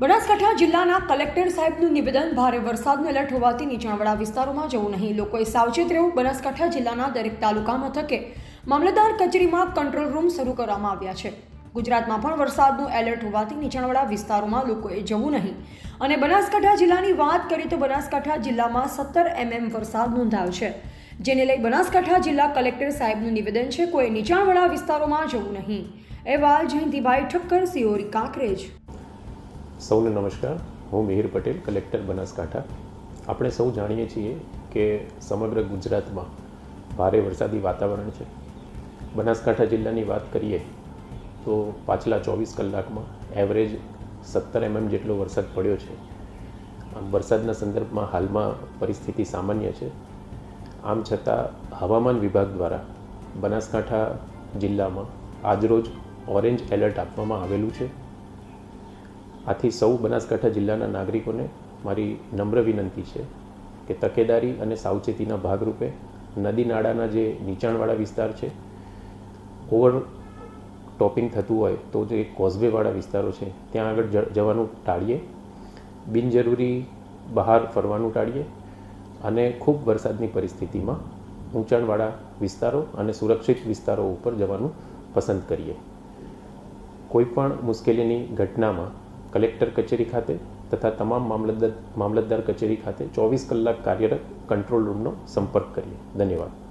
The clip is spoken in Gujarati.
બનાસકાંઠા જિલ્લાના કલેક્ટર સાહેબનું નિવેદન, ભારે વરસાદનું એલર્ટ હોવાથી નીચાણવાળા વિસ્તારોમાં જવું નહીં. લોકોએ સાવચેત રહેવું બનાસકાંઠા જિલ્લાના દરેક તાલુકા મથકે. મામલતદાર કચેરીમાં કંટ્રોલ રૂમ શરૂ કરવામાં આવ્યા છે. ગુજરાતમાં પણ વરસાદનું એલર્ટ હોવાથી નીચાણવાળા વિસ્તારોમાં લોકોએ જવું નહીં. અને બનાસકાંઠા જિલ્લાની વાત કરીએ તો બનાસકાંઠા જિલ્લામાં સત્તર એમએમ વરસાદ નોંધાયો છે. જેને લઈ બનાસકાંઠા જિલ્લા કલેક્ટર સાહેબનું નિવેદન છે, કોઈ નીચાણવાળા વિસ્તારોમાં જવું નહીં. અહેવાલ, જયંતિભાઈ ઠક્કર, સિયોરી કાંકરેજ. સૌને નમસ્કાર. હું મિહિર પટેલ, કલેક્ટર બનાસકાંઠા. આપણે સૌ જાણીએ છીએ કે સમગ્ર ગુજરાતમાં ભારે વરસાદી વાતાવરણ છે. બનાસકાંઠા જિલ્લાની વાત કરીએ તો પાછલા ચોવીસ કલાકમાં એવરેજ સત્તર એમએમ જેટલો વરસાદ પડ્યો છે. આમ વરસાદના સંદર્ભમાં હાલમાં પરિસ્થિતિ સામાન્ય છે. આમ છતાં હવામાન વિભાગ દ્વારા બનાસકાંઠા જિલ્લામાં આજરોજ ઓરેન્જ એલર્ટ આપવામાં આવેલું છે. આથી સૌ બનાસકાંઠા જિલ્લાના નાગરિકોને મારી નમ્ર વિનંતી છે કે તકેદારી અને સાવચેતીના ભાગરૂપે નદી નાળાના જે નીચાણવાળા વિસ્તાર છે, ઓવર ટોપિંગ થતું હોય તો જે કોઝવેવાળા વિસ્તારો છે, ત્યાં આગળ જવાનું ટાળીએ. બિનજરૂરી બહાર ફરવાનું ટાળીએ. અને ખૂબ વરસાદની પરિસ્થિતિમાં ઊંચાણવાળા વિસ્તારો અને સુરક્ષિત વિસ્તારો ઉપર જવાનું પસંદ કરીએ. કોઈપણ મુશ્કેલીની ઘટનામાં કલેક્ટર કચેરી ખાતે તથા તમામ મામલતદાર મામલતદાર કચેરી ખાતે ચોવીસ કલાક કાર્યરત કંટ્રોલ રૂમનો સંપર્ક કરીએ. ધન્યવાદ.